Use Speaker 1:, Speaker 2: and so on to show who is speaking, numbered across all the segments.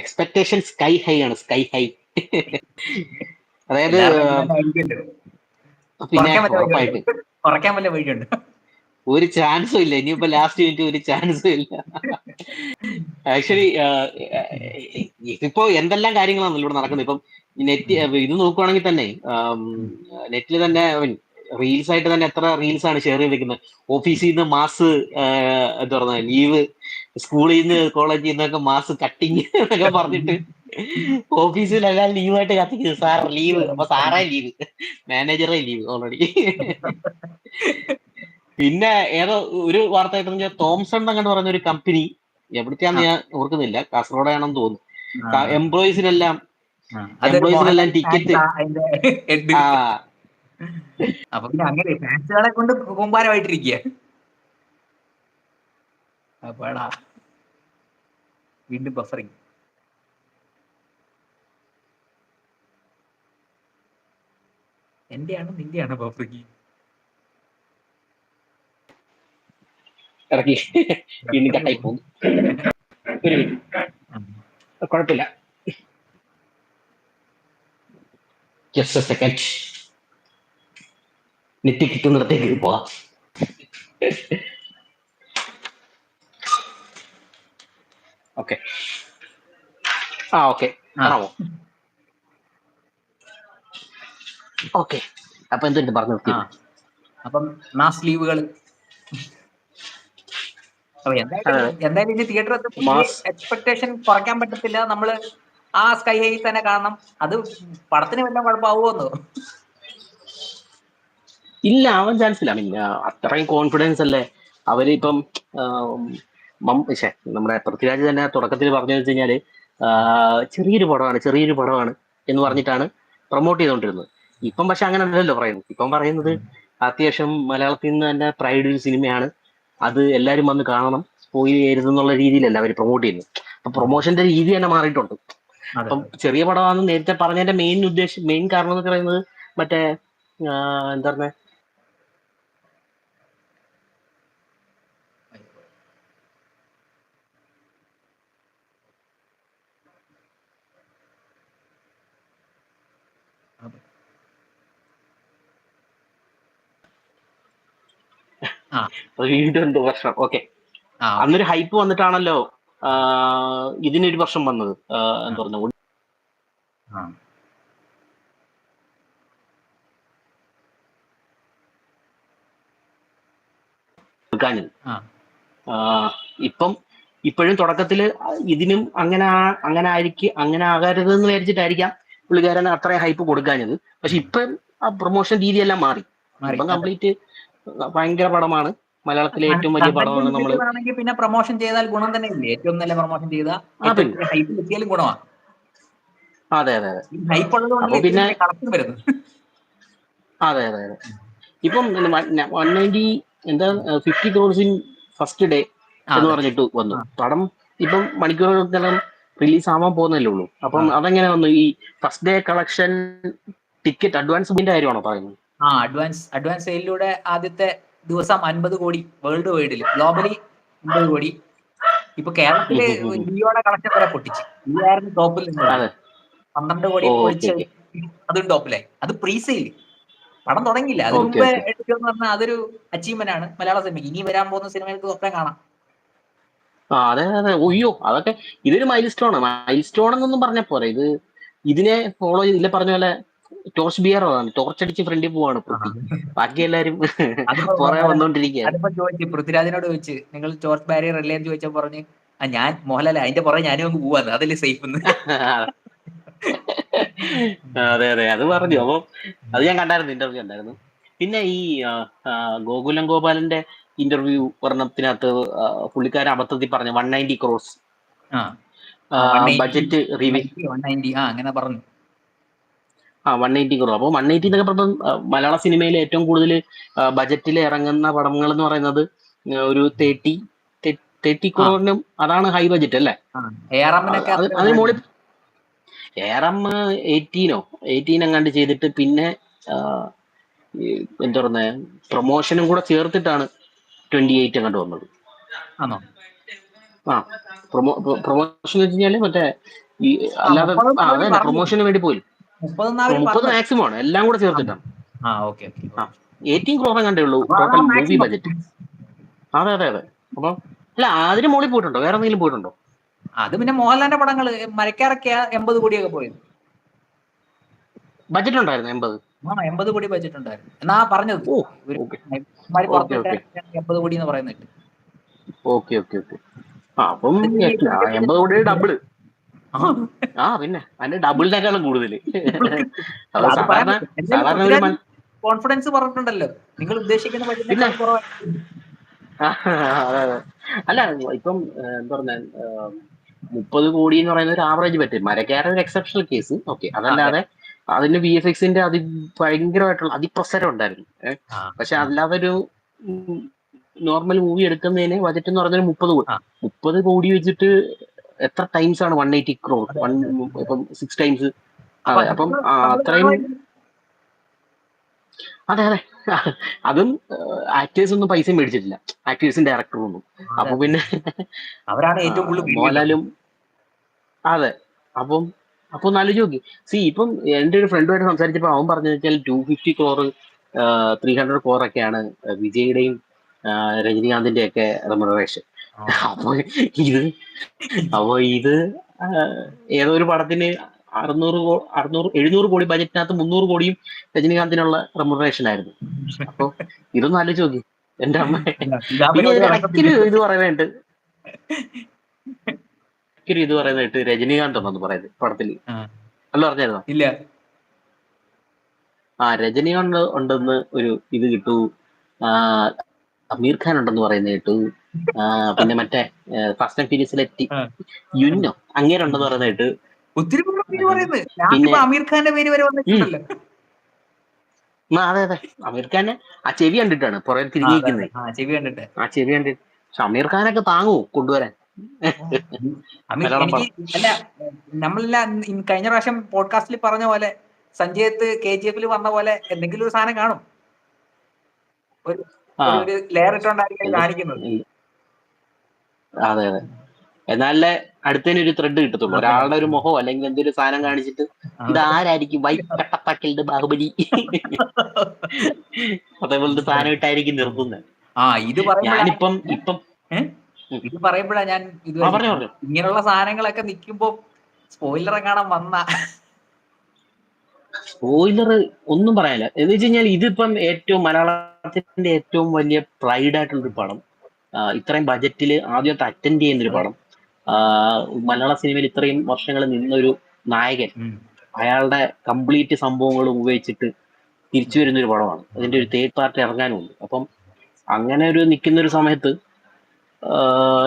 Speaker 1: Expectation sky high ആണ് sky high അതായത്. പിന്നെ ഒരു ചാൻസും ഇല്ല. ഇനിയിപ്പോ ലാസ്റ്റ് മിനിറ്റ് ഒരു ചാൻസും ഇല്ല. ആക്ച്വലി ഇതിപ്പോ എന്തെല്ലാം കാര്യങ്ങളാണ് ഇവിടെ നടക്കുന്നത്? ഇപ്പം നെറ്റ് ഇത് നോക്കുവാണെങ്കിൽ തന്നെ നെറ്റിൽ തന്നെ റീൽസ് ആയിട്ട് തന്നെ എത്ര റീൽസ് ആണ് ഷെയർ ചെയ്തിരിക്കുന്നത്? ഓഫീസിൽ നിന്ന് മാസ് എന്താ പറയുക ലീവ് സ്കൂളിൽ നിന്ന് കോളേജിൽ നിന്നൊക്കെ മാസ് കട്ടിങ് എന്നൊക്കെ പറഞ്ഞിട്ട് ഓഫീസിൽ ഓഫീസിലെല്ലാം ലീവായിട്ട് കത്തിക്കുന്നു. സാർ ലീവ് അപ്പൊ സാറേ ലീവ് മാനേജറെ ലീവ് ഓൾറെഡി പിന്നെ ഏതോ ഒരു വാർത്ത ആയിട്ട് തോംസൺ അങ്ങോട്ട് പറഞ്ഞ ഒരു കമ്പനി എവിടത്തെയാന്ന് ഞാൻ ഓർക്കുന്നില്ല. കാസർഗോഡാണെന്ന് തോന്നുന്നു. എംപ്ലോയീസിനെല്ലാം എംപ്ലോയീസിനെല്ലാം ടിക്കറ്റ്. ആ.
Speaker 2: അപ്പൊ പിന്നെ അങ്ങനെ ഫാൻസുകളെ കൊണ്ട് കൂമ്പാരമായിട്ടിരിക്കുക അപ്പാടാ. വീണ്ടും ബഫറിങ് എന്റെയാണോ നിന്റെയാണോ ബഫറിങ്
Speaker 1: ഇറക്കി. വീണ്ടും കട്ടായി പോകും ഒരു മിനിറ്റ് കുഴപ്പമില്ല. ജസ്റ്റ് എ സെക്കൻഡ് നെറ്റ് കിട്ടുന്നിടത്തേക്ക് പോവാം. ഓക്കെ. ആ ഓക്കെ. ആണോ ഓക്കെ. അപ്പൊ എന്തുണ്ട് പറഞ്ഞു
Speaker 2: അപ്പം മാസ് ലീവുകൾ എന്തായാലും ഇനി
Speaker 1: Mass.
Speaker 2: എക്സ്പെക്ടേഷൻ കുറയ്ക്കാൻ പറ്റത്തില്ല. നമ്മൾ ആ സ്കൈ ഹൈ തന്നെ കാണണം. അത് പടത്തിന് വല്ല കുഴപ്പമാവുമെന്നോ?
Speaker 1: ഇല്ല അവൻ ചാൻസ് ഇല്ല. അത്രയും കോൺഫിഡൻസ് അല്ലേ? അവരിപ്പം നമ്മുടെ പൃഥ്വിരാജ് തന്നെ തുടക്കത്തിൽ പറഞ്ഞു വെച്ച് കഴിഞ്ഞാൽ ചെറിയൊരു പടമാണ് ചെറിയൊരു പടമാണ് എന്ന് പറഞ്ഞിട്ടാണ് പ്രൊമോട്ട് ചെയ്തുകൊണ്ടിരുന്നത്. ഇപ്പം പക്ഷെ അങ്ങനെ അല്ലല്ലോ പറയുന്നത്. ഇപ്പം പറയുന്നത് അത്യാവശ്യം മലയാളത്തിൽ നിന്ന് തന്നെ പ്രൈഡ് ഒരു സിനിമയാണ്. അത് എല്ലാവരും വന്ന് കാണണം പോയി ചെയ്യരുത് എന്നുള്ള രീതിയിലല്ല അവർ പ്രൊമോട്ട് ചെയ്യുന്നത്. അപ്പൊ പ്രൊമോഷന്റെ രീതി തന്നെ മാറിയിട്ടുണ്ട്. അപ്പം ചെറിയ പടമാണെന്ന് നേരത്തെ പറഞ്ഞതിന്റെ മെയിൻ ഉദ്ദേശം മെയിൻ കാരണം എന്ന് പറയുന്നത് മറ്റേ എന്താ പറഞ്ഞ എന്ത് വർഷം ഓക്കെ. അന്നൊരു ഹൈപ്പ് വന്നിട്ടാണല്ലോ ഇതിനൊരു വർഷം വന്നത്. എന്ന് പറഞ്ഞു ഇപ്പം ഇപ്പോഴും തുടക്കത്തിൽ ഇതിനും അങ്ങനെ അങ്ങനെ ആയിരിക്കും അങ്ങനെ ആകരുത് എന്ന് വിചാരിച്ചിട്ടായിരിക്കാം പുള്ളിക്കാരൻ അത്രയും ഹൈപ്പ് കൊടുക്കാഞ്ഞത്. പക്ഷെ ഇപ്പം ആ പ്രൊമോഷൻ രീതിയെല്ലാം മാറി. ഇപ്പം കംപ്ലീറ്റ് ഭയങ്കര പടമാണ്. മലയാളത്തിലെ ഏറ്റവും വലിയ പടമാണ് നമ്മൾ
Speaker 2: പിന്നെ പ്രൊമോഷൻ ചെയ്താൽ ഗുണം തന്നെ ഇല്ലേ ഏറ്റവും നല്ല പ്രൊമോഷൻ ചെയ്താൽ ഗുണമാണ്
Speaker 1: അതെ അതെ അതെ.
Speaker 2: ഹൈപ്പ്
Speaker 1: ഉള്ളതുകൊണ്ട് പിന്നെ- അതെ അതെ അതെ. ഇപ്പം വൺ നയന്റി എന്താ fifty crores in first day എന്ന് പറഞ്ഞിട്ട് വന്നു. പടം ഇപ്പം മണിക്കൂറുകൾക്കെല്ലാം റിലീസ് ആവാൻ പോകുന്നല്ലേ ഉള്ളൂ. അപ്പം. അതെങ്ങനെ വന്നു? ഈ first day collection ticket advance ബുക്കിന്റെ കാര്യമാണോ പറയുന്നത്?
Speaker 2: ആ അഡ്വാൻസ് അഡ്വാൻസ് സെയിലിലൂടെ ആദ്യത്തെ ദിവസം അൻപത് കോടി വേൾഡ് വൈഡിൽ ഗ്ലോബലി അൻപത് കോടി. ഇപ്പൊ
Speaker 1: കേരളത്തിൽ
Speaker 2: ജിയോടെ. കളക്ഷൻ വരെ പൊട്ടിച്ച്. ലിയോ ആയിരുന്നു ടോപ്പിൽ നിന്നത്. പന്ത്രണ്ട് കോടി
Speaker 1: പൊട്ടിച്ച്
Speaker 2: പൊളിച്ച് അതും ടോപ്പിലായി അത് പ്രീ സെയിൽ പടം തുടങ്ങിയില്ല. അത്
Speaker 1: ഓക്കെ,
Speaker 2: എന്ന് പറഞ്ഞാൽ അതൊരു അച്ചീവ്മെന്റ് ആണ് മലയാള സിനിമ ഇനി വരാൻ പോകുന്ന സിനിമകൾക്ക് ഒക്കെ കാണാം.
Speaker 1: അതെ അതെ ഒയ്യോ അതൊക്കെ ഇതൊരു മൈൽ സ്റ്റോൺ മൈൽ സ്റ്റോൺ എന്നൊന്നും പറഞ്ഞ പോരെ. ഇത് ഇതിനെ ഫോളോ ചെയ്തില്ല പറഞ്ഞ പോലെ ടോർച്ച് ബിയർ ആണ് ടോർച്ച് അടിച്ച് ഫ്രണ്ടിൽ പോവാണ് ബാക്കി എല്ലാരും പുറകെ
Speaker 2: ചോദിച്ചു പൃഥ്വിരാജിനോട് ചോദിച്ച് നിങ്ങൾ ടോർച്ച് ബാരിയർ അല്ലേ? എന്ന് ചോദിച്ചാൽ പറഞ്ഞു ആ ഞാൻ മോഹൻലാൽ അതിന്റെ പുറകെ ഞാനും അങ്ങ് പോവാന്ന് അതല്ലേ സേഫ് എന്ന്
Speaker 1: അതെ അതെ അത് പറഞ്ഞു. അപ്പൊ അത് ഞാൻ കണ്ടായിരുന്നു ഇന്റർവ്യൂ കണ്ടായിരുന്നു. പിന്നെ ഈ ഗോകുലം ഗോപാലന്റെ ഇന്റർവ്യൂ ഒരെണ്ണത്തിനകത്ത് പുള്ളിക്കാരൻ അബദ്ധത്തിൽ പറഞ്ഞു വൺ നയന്റി ക്രോസ്
Speaker 2: ആ. ആ, 180
Speaker 1: ബഡ്ജറ്റ് റിവ്യൂ
Speaker 2: വൺ നയന്റി ആ അങ്ങനെ പറഞ്ഞു.
Speaker 1: ആ വൺ എയ്റ്റി ക്രോർ അപ്പോൾ വൺ എയ്റ്റി എന്നൊക്കെ പറഞ്ഞാൽ മലയാള സിനിമയിൽ ഏറ്റവും കൂടുതൽ ബജറ്റിൽ ഇറങ്ങുന്ന പടങ്ങൾ എന്ന് പറയുന്നത് ഒരു തേർട്ടി തേർട്ടി ക്രോറിനും അതാണ് ഹൈ ബജറ്റ് അല്ലേ? അതിന് മുകളിൽ ഏറം എയ്റ്റീനോ എയ്റ്റീൻ എങ്ങാണ്ട് ചെയ്തിട്ട് പിന്നെ എന്താ പറയുക പ്രൊമോഷനും കൂടെ ചേർത്തിട്ടാണ് ട്വന്റി എയ്റ്റ് അങ്ങോട്ട് വന്നത്.
Speaker 2: ആണോ?
Speaker 1: ആ പ്രൊമോ പ്രൊമോഷൻ വെച്ച് കഴിഞ്ഞാൽ മറ്റേ അല്ലാതെ പ്രൊമോഷന് വേണ്ടി പോയി. മുപ്പത്. മാക്സിമം ആണ്. എല്ലാം കൂടെ ചേർത്തിട്ടാണ്
Speaker 2: ആ ഓക്കെ.
Speaker 1: എയ്റ്റീൻ ക്രോറെ കണ്ടേ ഉള്ളൂ. Total movie. ബജറ്റ് അതെ അതെ അതെ. അപ്പൊ അല്ല അതിന് മുകളിൽ പോയിട്ടുണ്ടോ? വേറെ എന്തെങ്കിലും പോയിട്ടുണ്ടോ?
Speaker 2: അത് പിന്നെ മോഹൻലാലിന്റെ പടങ്ങൾ മരക്കാരൊക്കെ എൺപത് കോടിയൊക്കെ പോയത്.
Speaker 1: ബജറ്റ് ഉണ്ടായിരുന്നു എൺപത്?
Speaker 2: ആ എൺപത് കോടി ബഡ്ജറ്റ് ഉണ്ടായിരുന്നു. എന്നാ പറഞ്ഞത്. എൺപത് കോടി എന്ന് പറയുന്നത്
Speaker 1: ഓക്കെ ഓക്കെ ഓക്കെ. അപ്പം എൺപത് കോടി ഡബിൾ
Speaker 2: ആ.
Speaker 1: പിന്നെ. അതിന്റെ ഡബിളിനേക്കാളും കൂടുതൽ
Speaker 2: കോൺഫിഡൻസ് പറഞ്ഞിട്ടുണ്ടല്ലോ. നിങ്ങൾ ഉദ്ദേശിക്കുന്ന
Speaker 1: അല്ല ഇപ്പം എന്താ പറഞ്ഞ മുപ്പത് കോടി എന്ന് പറയുന്ന ഒരു ആവറേജ് പറ്റി മരക്കാരൻ ഒരു എക്സെപ്ഷണൽ കേസ് ഓക്കെ അതല്ലാതെ അതിന് വി എഫ് എക്സിന്റെ അതി ഭയങ്കരമായിട്ടുള്ള അതിപ്രസരം ഉണ്ടായിരുന്നു. പക്ഷെ അല്ലാതെ ഒരു നോർമൽ മൂവി എടുക്കുന്നതിന് ബജറ്റ് എന്ന് പറഞ്ഞാൽ മുപ്പത് കോടി. മുപ്പത് കോടി വെച്ചിട്ട് എത്ര ടൈംസ് ആണ് വൺ എയ്റ്റി ക്രോർ വൺ ഇപ്പം സിക്സ് ടൈംസ് അതെ അപ്പം അത്രയും. അതെ അതെ. അതും ആക്ടേഴ്സ് ഒന്നും പൈസ മേടിച്ചിട്ടില്ല. ആക്ടേഴ്സും ഡയറക്ടറും ഒന്നും. അപ്പൊ പിന്നെ
Speaker 2: അവരാണ് ഏറ്റവും കൂടുതൽ മോലാലും
Speaker 1: മോഹൻലാലും അതെ. അപ്പം അപ്പൊ നല്ല ചോക്കി സി ഇപ്പം എന്റെ ഒരു ഫ്രണ്ടുമായിട്ട് സംസാരിച്ചപ്പോ അവൻ പറഞ്ഞു വെച്ചാൽ two fifty crore three hundred crore ഒക്കെയാണ് വിജയുടെയും രജനീകാന്തിന്റെ ഒക്കെ റെമുനറേഷൻ. അപ്പൊ ഇത് അപ്പൊ ഇത് ഏതോ ഒരു പടത്തിന് അറുന്നൂറ് അറുന്നൂറ് എഴുന്നൂറ് കോടി ബജറ്റിനകത്ത് മുന്നൂറ് കോടിയും രജനീകാന്തിനുള്ള റെമുറേഷൻ ആയിരുന്നു. അപ്പൊ ഇതൊന്നും ആലോചിച്ച് നോക്കി. എന്റെ അമ്മ
Speaker 2: ഇതാ
Speaker 1: പറയുന്നുണ്ട്. ഇത് പറയുന്നതായിട്ട് രജനീകാന്ത് ഉണ്ടെന്ന് പറയുന്നത്
Speaker 2: പടത്തിൽ
Speaker 1: അല്ല പറഞ്ഞായിരുന്നോ?
Speaker 2: ഇല്ല.
Speaker 1: ആ രജനീകാന്ത് ഉണ്ടെന്ന് ഒരു ഇത് കിട്ടു. ആ അമീർ ഖാൻ ഉണ്ടെന്ന് പറയുന്ന കേട്ടു. പിന്നെ മറ്റേ ഫസ്റ്റ് ആൻഡ് ഫീരീസിലെത്തി
Speaker 2: യുനോ
Speaker 1: യുന്നോ? അങ്ങനെ ഉണ്ടെന്ന് പറയുന്ന. കേട്ട്
Speaker 2: ഒത്തിരി
Speaker 1: പിന്നെ-
Speaker 2: അമീർ ഖാന്റെ പേര് വരെ വന്നിട്ടുണ്ടല്ലോ.
Speaker 1: അതെ അതെ. അമീർ ഖാനെ ആ ചെവി കണ്ടിട്ടാണ് പുറകെ തിരിഞ്ഞിരിക്കുന്നത്.
Speaker 2: ആ ചെവി കണ്ടിട്ട്.
Speaker 1: ആ ചെവി കണ്ടിട്ട്. പക്ഷെ അമീർ ഖാനൊക്കെ താങ്ങൂ കൊണ്ടുവരാൻ?
Speaker 2: അല്ല നമ്മളെല്ലാം കഴിഞ്ഞ പ്രാവശ്യം പോഡ്കാസ്റ്റിൽ പറഞ്ഞ പോലെ സഞ്ജയത്ത് കെ ജി എഫിൽ വന്ന പോലെ എന്തെങ്കിലും ഒരു സാധനം കാണും. ഒരു ലെയർ ഇട്ടോണ്ടായിരിക്കും കാണിക്കുന്നത്.
Speaker 1: അതെ അതെ. എന്നാലേ അടുത്തതിന് ഒരു ത്രെഡ് കിട്ടത്തുള്ളൂ. ഒരാളുടെ ഒരു മുഖം അല്ലെങ്കിൽ എന്തൊരു സാധനം കാണിച്ചിട്ട് ഇത് ആരായിരിക്കും കട്ടപ്പാക്കലിന്റെ ബാഹുബലി? അതേപോലത്തെ സാധനം ഇട്ടായിരിക്കും നിർത്തുന്നത്
Speaker 2: ആ ഇത്
Speaker 1: ഞാനിപ്പം ഇപ്പം
Speaker 2: ഇത് പറയുമ്പോഴാ ഞാൻ ഇത് ഇങ്ങനെയുള്ള സാധനങ്ങളൊക്കെ നിൽക്കുമ്പോ സ്പോയിലർ കാണാൻ വന്ന?
Speaker 1: സ്പോയിലർ ഒന്നും പറയാനില്ല. എന്ന് വെച്ച് കഴിഞ്ഞാൽ ഇതിപ്പം ഏറ്റവും മലയാളത്തിന്റെ ഏറ്റവും വലിയ പ്രൈഡ് ആയിട്ടുള്ള ഒരു പടം. ഇത്രയും ബജറ്റിൽ ആദ്യത്തെ അറ്റൻഡ് ചെയ്യുന്ന ഒരു പടം. മലയാള സിനിമയിൽ ഇത്രയും വർഷങ്ങൾ നിന്നൊരു നായകൻ. അയാളുടെ കംപ്ലീറ്റ് സംഭവങ്ങളും ഉപയോഗിച്ചിട്ട് തിരിച്ചു വരുന്ന ഒരു പടമാണ്. അതിന്റെ ഒരു തേർഡ് പാർട്ടി ഇറങ്ങാനുണ്ട്. അപ്പം അങ്ങനെ ഒരു നിൽക്കുന്ന ഒരു സമയത്ത്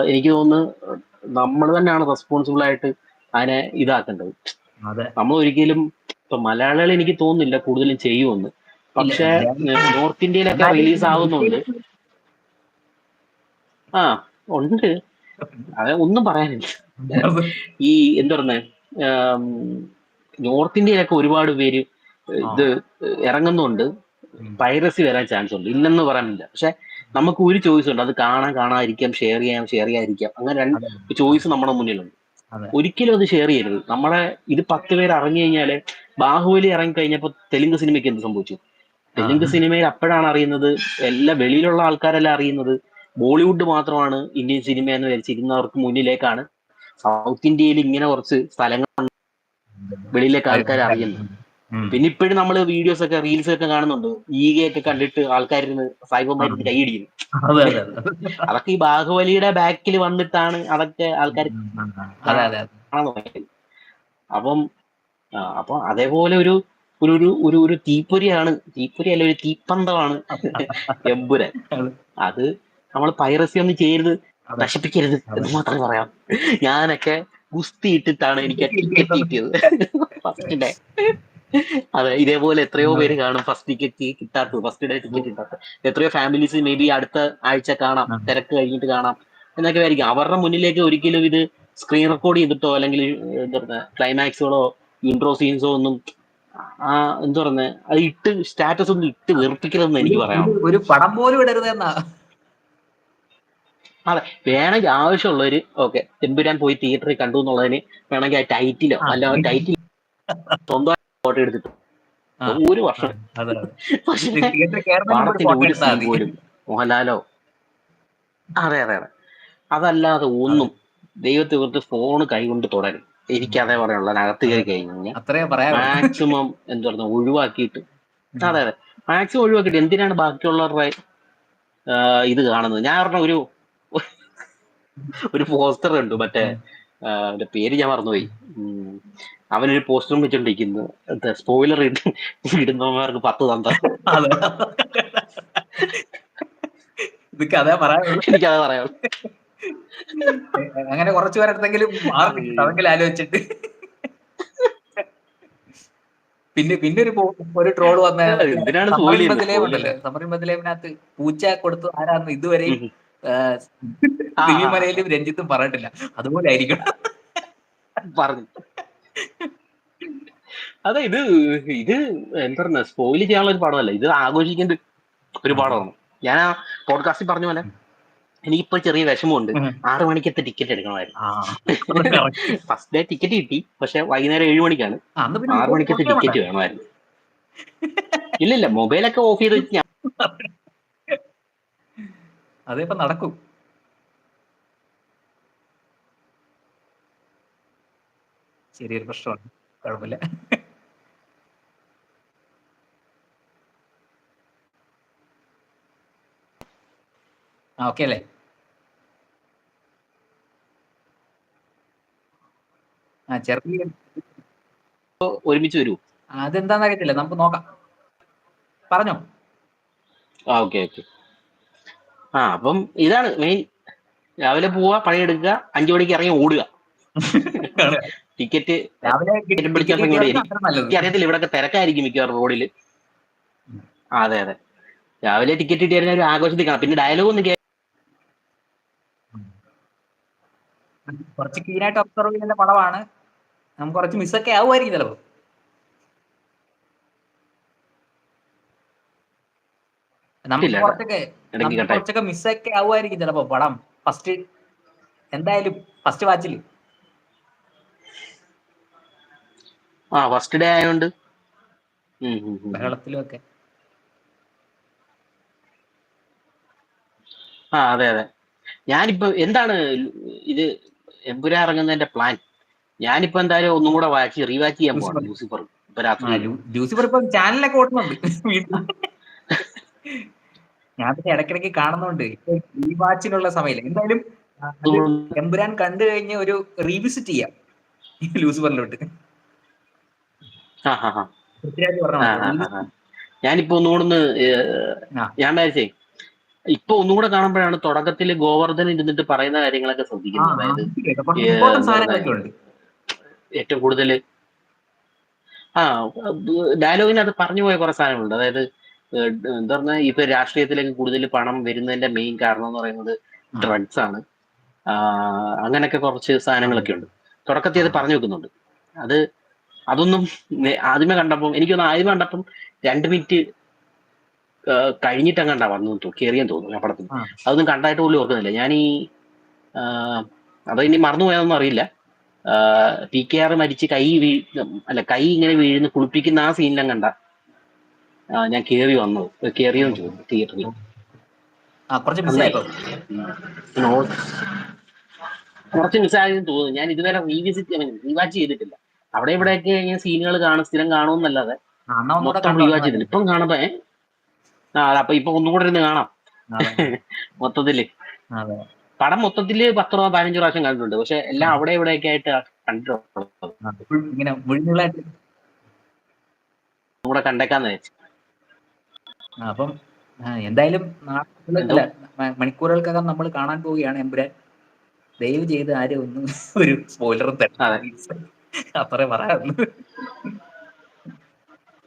Speaker 1: എനിക്ക് തോന്നുന്നു നമ്മൾ തന്നെയാണ് റെസ്പോൺസിബിൾ ആയിട്ട് അതിനെ ഇതാക്കേണ്ടത്. നമ്മൾ ഒരിക്കലും ഇപ്പൊ മലയാളികൾ എനിക്ക് തോന്നുന്നില്ല കൂടുതലും ചെയ്യുമെന്ന്. പക്ഷെ. നോർത്ത് ഇന്ത്യയിലൊക്കെ റിലീസ് ആവുന്നുണ്ട് ആ ഉണ്ട്. അത് ഒന്നും പറയാനില്ല. ഈ എന്താ പറഞ്ഞേ നോർത്ത് ഇന്ത്യയിലൊക്കെ ഒരുപാട് പേര് ഇത് ഇറങ്ങുന്നുണ്ട്. പൈറസി വരാൻ ചാൻസ് ഉണ്ട് ഇല്ലെന്ന് പറയാനില്ല. പക്ഷെ നമുക്ക് ഒരു ചോയ്സ് ഉണ്ട്. അത് കാണാൻ കാണാതിരിക്കാം ഷെയർ ചെയ്യാം ഷെയർ ചെയ്യാതിരിക്കാം. അങ്ങനെ രണ്ട് ചോയ്സ് നമ്മുടെ മുന്നിലുണ്ട്. ഒരിക്കലും അത് ഷെയർ ചെയ്യരുത്. നമ്മളെ ഇത് പത്ത് പേര് ഇറങ്ങി കഴിഞ്ഞാൽ ബാഹുബലി ഇറങ്ങി കഴിഞ്ഞപ്പോ തെലുങ്ക് സിനിമയ്ക്ക് എന്ത് സംഭവിച്ചു? തെലുങ്ക് സിനിമയിൽ അപ്പോഴാണ് അറിയുന്നത്. എല്ലാ വെളിയിലുള്ള ആൾക്കാരെല്ലാം അറിയുന്നത്. ബോളിവുഡ് മാത്രമാണ് ഇന്ത്യൻ സിനിമ എന്ന് വിചാരിച്ചിരുന്നവർക്ക് മുന്നിലേക്കാണ്. സൗത്ത് ഇന്ത്യയിൽ ഇങ്ങനെ കുറച്ച് സ്ഥലങ്ങൾ വെളിയിലേക്ക് ആൾക്കാർ അറിയുന്നത്. പിന്നെ ഇപ്പോഴും നമ്മൾ വീഡിയോസ് ഒക്കെ റീൽസ് ഒക്കെ കാണുന്നുണ്ട്. ഈഗയൊക്കെ കണ്ടിട്ട് ആൾക്കാരിന്ന് സൈബർമായിട്ട് കൈയിടിക്കുന്നു.
Speaker 2: അതെ അതെ അതെ.
Speaker 1: അതൊക്കെ ഈ ബാഹുബലിയുടെ ബാക്കിൽ വന്നിട്ടാണ് അതൊക്കെ ആൾക്കാർ അപ്പം അപ്പൊ അതേപോലെ ഒരു ഒരു ഒരു ഒരു ഒരു തീപ്പൊരിയാണ്. തീപ്പൊരി അല്ല ഒരു തീപ്പന്തമാണ്. എമ്പുരൻ.
Speaker 2: അതെ.
Speaker 1: നമ്മൾ പൈറസി ഒന്നും ചെയ്യരുത്. നശിപ്പിക്കരുത് എന്ന് മാത്രമേ പറയാം. ഞാനൊക്കെ ഗുസ്തി ഇട്ടിട്ടാണ് എനിക്ക് ടിക്കറ്റ് കിട്ടിയത്. ഫസ്റ്റ് ഡേ അതെ ഇതേപോലെ എത്രയോ പേര് കാണും ഫസ്റ്റ് ടിക്കറ്റ് കിട്ടാത്തത് ഫസ്റ്റ് ഡേ ടിക്കറ്റ് കിട്ടാത്തത്. എത്രയോ ഫാമിലീസ് മേ ബി അടുത്ത ആഴ്ച കാണാം. തിരക്ക് കഴിഞ്ഞിട്ട് കാണാം എന്നൊക്കെ ആയിരിക്കും അവരുടെ മുന്നിലേക്ക് ഒരിക്കലും ഇത് സ്ക്രീൻ റെക്കോർഡ് ചെയ്തിട്ടോ അല്ലെങ്കിൽ എന്താ പറയുക ക്ലൈമാക്സുകളോ ഇൻട്രോ സീൻസോ ഒന്നും ആ എന്താ പറയുന്നത് അത് ഇട്ട് സ്റ്റാറ്റസ് ഒന്നും ഇട്ട് വെറുപ്പിക്കരുതെന്ന് എനിക്ക് പറയാം.
Speaker 2: ഒരു- ഒരു പടം പോലും ഇടരുതെന്നാ
Speaker 1: അതെ വേണമെങ്കിൽ ആവശ്യമുള്ളവര് ഓക്കെ തെമ്പുരാൻ പോയി തിയേറ്ററിൽ കണ്ടു എന്നുള്ളതിന് വേണമെങ്കിൽ ആ ടൈറ്റിലോ. അല്ല ടൈറ്റിൽ സ്വന്തമായി ഫോട്ടോ എടുത്തിട്ട് ഒരു വർഷം പക്ഷേ പടത്തിന്റെ ഒരു സീൻ പോലും മോഹൻലാലോ? അതെ അതെ അതെ. അതല്ലാതെ ഒന്നും ദൈവത്തെ കുറിച്ച് ഫോണ് കൈകൊണ്ട് തുടരും എനിക്ക് അതേ പറയാനുള്ള. അകത്ത് കയറി കഴിഞ്ഞു മാക്സിമം എന്താ പറയുക ഒഴിവാക്കിയിട്ട്. അതെ അതെ. മാക്സിമം ഒഴിവാക്കിയിട്ട് എന്തിനാണ് ബാക്കിയുള്ളവരുടെ ഇത് കാണുന്നത്? ഞാൻ പറഞ്ഞ ഒരു ഒരു പോസ്റ്റർ കണ്ടു. മറ്റേ അവന്റെ പേര് ഞാൻ മറന്നുപോയി. അവനൊരു പോസ്റ്ററും വെച്ചോണ്ടിരിക്കുന്നു. സ്പോയിലർ ഇടുന്നവന്മാർക്ക് പത്ത് തന്ത.
Speaker 2: അതെ. പറയാനുള്ളൂ.
Speaker 1: എനിക്കത്
Speaker 2: അങ്ങനെ കുറച്ചു പേരെടുത്തെങ്കിലും മാറി അതെങ്കിലും ആലോചിച്ചിട്ട്. പിന്നെ പിന്നെ ഒരു ഒരു ട്രോൾ വന്ന സമറിൻ ബദലേമിനകത്ത് പൂച്ച കൊടുത്തു ആരാന്ന് ഇതുവരെയും ആ, രഞ്ജിത്തും പറഞ്ഞിട്ടില്ല. അതുപോലെ ആയിരിക്കണം
Speaker 1: പറഞ്ഞു. അതെ ഇത് ഇത് എന്താ പറയുക സ്പോയിൽ ചെയ്യാനുള്ള ഒരു പാടമല്ല. ഇത് ആഘോഷിക്കേണ്ട ഒരു പാടമാണ്. ഞാൻ ആ പോഡ്കാസ്റ്റിൽ പറഞ്ഞ പോലെ എനിക്കിപ്പോ ചെറിയ വിഷമമുണ്ട്. ആറു മണിക്ക് മണിക്കത്തെ ടിക്കറ്റ് എടുക്കണമായിരുന്നു. ഫസ്റ്റ് ഡേ ടിക്കറ്റ് കിട്ടി. പക്ഷെ വൈകുന്നേരം ഏഴു മണിക്കാണ്.
Speaker 2: ആറു അന്ന് പിന്നെ
Speaker 1: ആറ് മണിക്കത്തെ ടിക്കറ്റ് വേണമായിരുന്നു. ഇല്ലില്ല ഇല്ല മൊബൈലൊക്കെ ഓഫ് ചെയ്ത് വെച്ച് ഞാൻ
Speaker 2: അതിപ്പോ നടക്കും. ചെറിയൊരു പ്രശ്നമാണ് കുഴപ്പമില്ല. ആ ഓക്കെ അല്ലേ? ആ ചെറിയ
Speaker 1: ഒരുമിച്ച് വരൂ.
Speaker 2: അതെന്താന്ന് അറിയത്തില്ല നമുക്ക് നോക്കാം. പറഞ്ഞോ.
Speaker 1: ആ ഓക്കെ ഓക്കെ. ആ അപ്പം ഇതാണ് മെയിൻ രാവിലെ പോവാ പണിയെടുക്കുക അഞ്ചു മണിക്ക് ഇറങ്ങി ഓടുക. ടിക്കറ്റ്
Speaker 2: രാവിലെ
Speaker 1: ടിക്കറ്റ് പിടിച്ച്
Speaker 2: ticket
Speaker 1: ഇറങ്ങി
Speaker 2: കിട്ടിയാൽ അത്ര നല്ലത്.
Speaker 1: എനിക്ക് അറിയത്തില്ല ഇവിടെ തിരക്കായിരിക്കും മിക്കവാറും റോഡിൽ. അതെ അതെ. രാവിലെ ടിക്കറ്റ് കിട്ടിയാൽ ഒരു ആഘോഷത്തിൽ കാണാം. പിന്നെ ഡയലോഗ് ഒന്ന്
Speaker 2: കുറച്ച് ക്ലീനായിട്ട് ഒബ്സർവ് ചെയ്യുന്ന പടമാണ്. നമുക്ക് കുറച്ച് മിസ്സൊക്കെ ആവുമായിരിക്കും ചിലപ്പോൾ. നമുക്ക് കുറച്ചൊക്കെ കുറച്ചൊക്കെ മിസ്സൊക്കെ ആവുമായിരിക്കും ചിലപ്പോ പടം. ഫസ്റ്റ് എന്തായാലും ഫസ്റ്റ് വാച്ചിൽ
Speaker 1: ആ ഫസ്റ്റ് ഡേ ആയതുകൊണ്ട്.
Speaker 2: ബഹളത്തിലും
Speaker 1: ആ അതെ അതെ. ഞാനിപ്പോ എന്താണ് ഇത് എമ്പുരാ ഇറങ്ങുന്നതിന്റെ പ്ലാൻ ഞാനിപ്പോ എന്തായാലും ഒന്നും കൂടെ വാച്ച് റീവാച്ച് ചെയ്യാൻ പോവാണ്. ലൂസിഫർ ഇപ്പൊ രാത്രി
Speaker 2: ലൂസിഫർ ഇപ്പൊ ചാനലൊക്കെ ഓടുന്നുണ്ട്. ഞാൻ പിന്നെ ഇടയ്ക്കിടയ്ക്ക് കാണുന്നുണ്ട്. ഈ വാച്ചിനുള്ള സമയമില്ല. എന്തായാലും എമ്പുരാൻ കണ്ടു കഴിഞ്ഞ് ഒരു റീവിസിറ്റ് ചെയ്യാം. ലൂസിഫറിലോട്ട്.
Speaker 1: ഞാനിപ്പോ ഒന്നുകൂടെ ഞാൻ വിചാരിച്ചേ ഇപ്പൊ ഒന്നുകൂടെ കാണുമ്പോഴാണ് തുടക്കത്തിൽ ഗോവർദ്ധൻ ഇരുന്നിട്ട് പറയുന്ന കാര്യങ്ങളൊക്കെ ശ്രദ്ധിക്കുന്നത്. അതായത് ഏറ്റവും കൂടുതൽ ആ ഡയലോഗിനകത്ത് പറഞ്ഞു പോയ കുറെ സാധനങ്ങളുണ്ട്. അതായത് എന്താ പറഞ്ഞാൽ ഇപ്പൊ രാഷ്ട്രീയത്തിലേക്ക് കൂടുതൽ പണം വരുന്നതിന്റെ മെയിൻ കാരണം എന്ന് പറയുന്നത്. ഡ്രഗ്സ് ആണ്. അങ്ങനെയൊക്കെ കുറച്ച് സാധനങ്ങളൊക്കെ ഉണ്ട്. തുടക്കത്തിൽ അത് പറഞ്ഞു വെക്കുന്നുണ്ട്. അത് അതൊന്നും ആദ്യമേ കണ്ടപ്പോ എനിക്കൊന്ന് ആദ്യമേ കണ്ടപ്പം രണ്ട് മിനിറ്റ് കഴിഞ്ഞിട്ടങ്ങണ്ടാ വന്നു കയറിയെന്ന് തോന്നുന്നു ആ പടത്തിൽ അതൊന്നും കണ്ടായിട്ട് പോലും ഓർക്കുന്നില്ല. ഞാൻ ഈ അത് ഇനി മറന്നുപോയതൊന്നും അറിയില്ല. പി കെ ആർ മരിച്ച് കൈ വീ അല്ല കൈ ഇങ്ങനെ വീഴുന്ന കുളിപ്പിക്കുന്ന ആ സീനിലും കണ്ട ഞാൻ കയറി വന്നു. കയറിയോ ചോദിച്ചു. തിയേറ്ററിൽ.
Speaker 2: കുറച്ച്
Speaker 1: മിസ്സായെന്ന് തോന്നുന്നു. ഞാൻ ഇതുവരെ റീവിസിറ്റ് റീവാച്ച് ചെയ്തിട്ടില്ല. അവിടെ ഇവിടെയൊക്കെ ഇങ്ങനെ സീനുകൾ കാണും സ്ഥിരം കാണുമെന്നല്ലാതെ മൊത്തം റീവാച്ച് ചെയ്തില്ല. ഇപ്പം കാണുമ്പോ? ആ അപ്പൊ ഇപ്പൊ ഒന്നുകൂടെ ഇരുന്ന് കാണാം.
Speaker 2: മൊത്തത്തിൽ.
Speaker 1: പടം മൊത്തത്തിൽ പത്ത് രൂപ പതിനഞ്ച് പ്രാവശ്യം കണ്ടിട്ടുണ്ട്. പക്ഷെ എല്ലാം അവിടെ ഇവിടെയൊക്കെ ആയിട്ട് കണ്ടിട്ടുള്ളത്. കൂടെ കണ്ടേക്കാന്ന് വെച്ചു
Speaker 2: അപ്പം എന്തായാലും നാളെ മണിക്കൂറുകൾക്കകം നമ്മൾ കാണാൻ പോവുകയാണ് എമ്പുരാൻ. ദയവ് ചെയ്ത് ആരും ഒന്നും ഒരു സ്പോയിലറും
Speaker 1: അതെ.
Speaker 2: അത്രേ പറയാറുള്ളൂ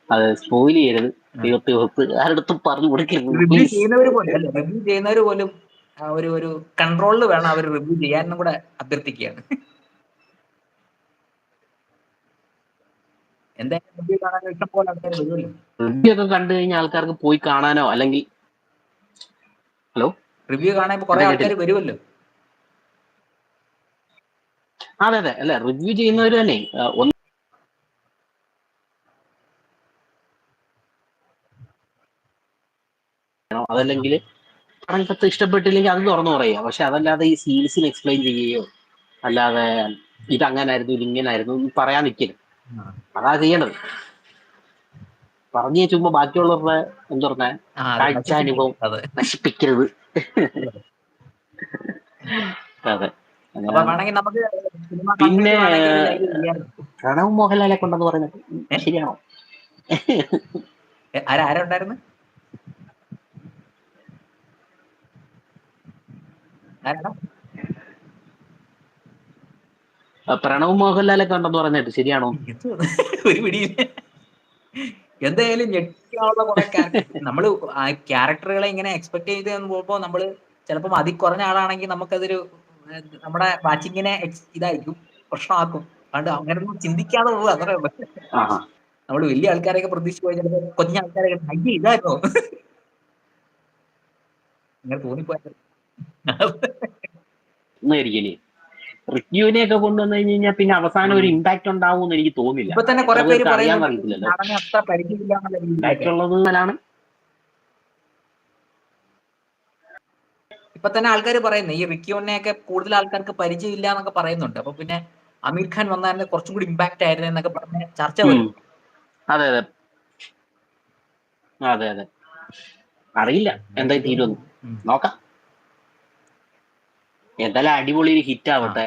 Speaker 1: അത് സ്പോയിൽ ചെയ്യരുത്. ദൈവത്തെ ഓർത്ത് ആരടുത്തും പറഞ്ഞു കൊടുക്കരുത്.
Speaker 2: റിവ്യൂ ചെയ്യുന്നവർ പോലും അല്ല റിവ്യൂ ചെയ്യുന്നവർ പോലും ഒരു ഒരു കൺട്രോളിൽ വേണം അവർ റിവ്യൂ ചെയ്യാനും കൂടെ അഭ്യർത്ഥിക്കുകയാണ്. റിവ്യൂ
Speaker 1: കണ്ടു കഴിഞ്ഞാൽ ആൾക്കാർക്ക് പോയി കാണാനോ അല്ലെങ്കിൽ ഹലോ
Speaker 2: റിവ്യൂ കാണാൻ കുറെ ആൾക്കാർ വരുമല്ലോ.
Speaker 1: അതെ അതെ. അല്ല റിവ്യൂ ചെയ്യുന്നവർ തന്നെ. ഒന്ന് അതല്ലെങ്കിൽ പടക്കത്ത് ഇഷ്ടപ്പെട്ടില്ലെങ്കിൽ അത് തുറന്നു പറയുക. പക്ഷെ അതല്ലാതെ ഈ സീരീസിൽ എക്സ്പ്ലെയിൻ ചെയ്യുകയോ അല്ലാതെ ഇത് അങ്ങനായിരുന്നു ഇത് ഇങ്ങനായിരുന്നു പറയാൻ നിൽക്കരുത് അതാ ചെയ്യേണ്ടത് പറഞ്ഞു ചുമ്മാ ബാക്കിയുള്ളവരുടെ എന്താ പറഞ്ഞ
Speaker 2: അതെ
Speaker 1: നശിപ്പിക്കരുത്. അതെ. പിന്നെ-. പ്രണവ് മോഹൻലാലെ കൊണ്ടെന്ന് പറയുന്നത് ശരിയാണോ?
Speaker 2: ആരാരുണ്ടായിരുന്നു ആരാ ആരാ ഉണ്ടായിരുന്നു ആരാടാ
Speaker 1: ആ, പ്രണവ് മോഹൻലാലെ കണ്ടെന്ന് പറഞ്ഞിട്ട് ശരിയാണോ?
Speaker 2: ഒരു പിടിയില്ല. എന്തായാലും ഞെട്ടിക്കാനുള്ള കുറെ ക്യാരക്ടർ നമ്മൾ ആ ക്യാരക്ടറുകളെ ഇങ്ങനെ എക്സ്പെക്ട് ചെയ്ത് പോകുമ്പോ നമ്മൾ ചിലപ്പം അതി കുറഞ്ഞ ആളാണെങ്കിൽ നമുക്കതൊരു നമ്മുടെ വാച്ചിങ്ങിനെ ഇതായിരിക്കും പ്രശ്നമാക്കും. അതുകൊണ്ട് അങ്ങനൊന്നും ചിന്തിക്കാതെ പോകും അത്രേ നമ്മൾ വലിയ ആൾക്കാരെയൊക്കെ പ്രതീക്ഷിച്ച് പോയി ചിലപ്പോ കൊഞ്ഞ ആൾക്കാരൊക്കെ അയ്യേ ഇതായിരുന്നു? അങ്ങനെ തോന്നിപ്പോയത്
Speaker 1: റിക്യൂവിനെ ഒക്കെ കൊണ്ടുവന്നു കഴിഞ്ഞ് കഴിഞ്ഞാൽ പിന്നെ അവസാനം ഒരു ഇമ്പാക്ട് ഉണ്ടാവും എന്ന് എനിക്ക് തോന്നില്ല.
Speaker 2: ഇപ്പൊ തന്നെ കുറെ പേര്
Speaker 1: അറിയാൻ
Speaker 2: ഇപ്പൊ തന്നെ ആൾക്കാർ പറയുന്നു ഈ റിക്യൂനെ ഒക്കെ കൂടുതൽ ആൾക്കാർക്ക് പരിചയമില്ല എന്നൊക്കെ പറയുന്നുണ്ട്. അപ്പൊ പിന്നെ അമീർ ഖാൻ വന്നാൽ കുറച്ചും കൂടി ഇമ്പാക്ട് ആയിരുന്നു എന്നൊക്കെ പറഞ്ഞ ചർച്ച. വരും.
Speaker 1: അതെ അതെ. അതെ അതെ. അറിയില്ല. എന്തായി തീരുമെന്ന്. നോക്കാം. എന്തായാലും അടിപൊളി ഹിറ്റ് ആവട്ടെ.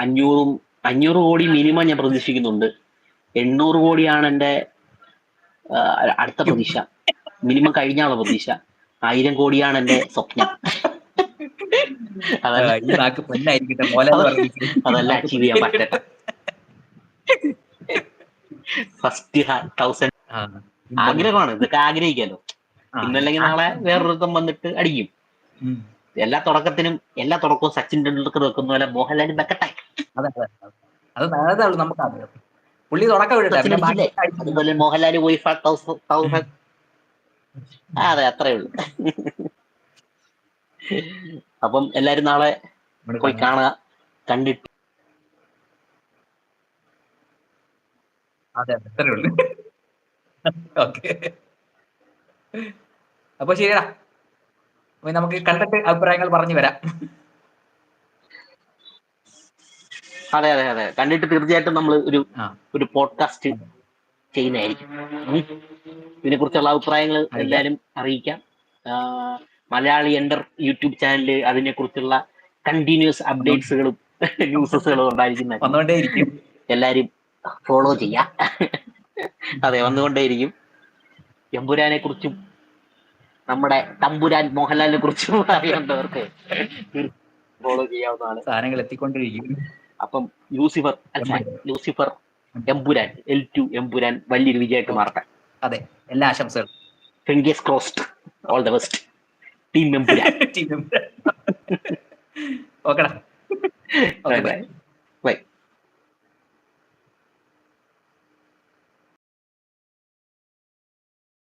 Speaker 1: അഞ്ഞൂറും അഞ്ഞൂറ് കോടി മിനിമം ഞാൻ പ്രതീക്ഷിക്കുന്നുണ്ട്. എണ്ണൂറ് കോടിയാണ് എന്റെ അടുത്ത പ്രതീക്ഷ. മിനിമം കഴിഞ്ഞാണ് പ്രതീക്ഷ. ആയിരം കോടിയാണ് എന്റെ സ്വപ്നം. അതല്ല. അച്ചീവ് ചെയ്യാൻ പറ്റട്ടെ. ഫസ്റ്റ് തൗസൻഡ് ആഗ്രഹമാണ് ഇതൊക്കെ ആഗ്രഹിക്കാലോ. ഇന്നല്ലെങ്കിൽ നാളെ വേറൊരുത്തം വന്നിട്ട് അടിക്കും. എല്ലാ തുടക്കത്തിനും എല്ലാ തുടക്കവും സച്ചിൻ ടെണ്ടുൽക്കർ വെക്കുന്ന പോലെ മോഹൻലാലും വെക്കട്ടെ.
Speaker 2: അതെ നമുക്ക് അറിയാം പുള്ളി തുടക്കം വിടട്ടെ
Speaker 1: അതുപോലെ മോഹൻലാൽ പോയി അതെ അത്രേ ഉള്ളൂ. അപ്പം എല്ലാരും നാളെ പോയി
Speaker 2: കാണാം.
Speaker 1: കാണുക. കണ്ടിട്ട്
Speaker 2: അതെ അതെ അത്രേ ഉള്ളൂ. ഓക്കെ അപ്പൊ ശരിയാ നമുക്ക് കണ്ടിട്ട് അഭിപ്രായങ്ങൾ പറഞ്ഞു വരാം.
Speaker 1: അതെ അതെ അതെ. കണ്ടിട്ട് തീർച്ചയായിട്ടും നമ്മൾ ഒരു ഒരു പോഡ്കാസ്റ്റ് ചെയ്യുന്നതായിരിക്കും. ഇതിനെ കുറിച്ചുള്ള അഭിപ്രായങ്ങൾ. എല്ലാവരും അറിയിക്കാം. മലയാളി എന്റർ യൂട്യൂബ് ചാനലിൽ അതിനെക്കുറിച്ചുള്ള കണ്ടിന്യൂസ് അപ്ഡേറ്റ്സുകളും ന്യൂസസുകളും ഉണ്ടായിരിക്കുന്ന
Speaker 2: വന്നുകൊണ്ടേയിരിക്കും.
Speaker 1: എല്ലാരും ഫോളോ ചെയ്യാം. അതെ വന്നുകൊണ്ടേയിരിക്കും. എമ്പുരാനെ കുറിച്ചും നമ്മുടെ തമ്പുരാൻ മോഹൻലാലിനെ കുറിച്ച് അറിയേണ്ടവർക്ക് ഫോളോ ചെയ്യാവുന്നതാണ്
Speaker 2: സാധനങ്ങൾ എത്തിക്കൊണ്ടിരിക്കും.
Speaker 1: അപ്പം Lucifer. Lucifer Empuraan L two Empuraan വലിയൊരു വിജയമായിട്ട് മാറട്ടെ.
Speaker 2: അതെ എല്ലാ ആശംസകളും.
Speaker 1: Fingers crossed all the best team Empuraan
Speaker 2: ഓക്കെടാ. Okay
Speaker 1: bye
Speaker 2: bye
Speaker 1: bye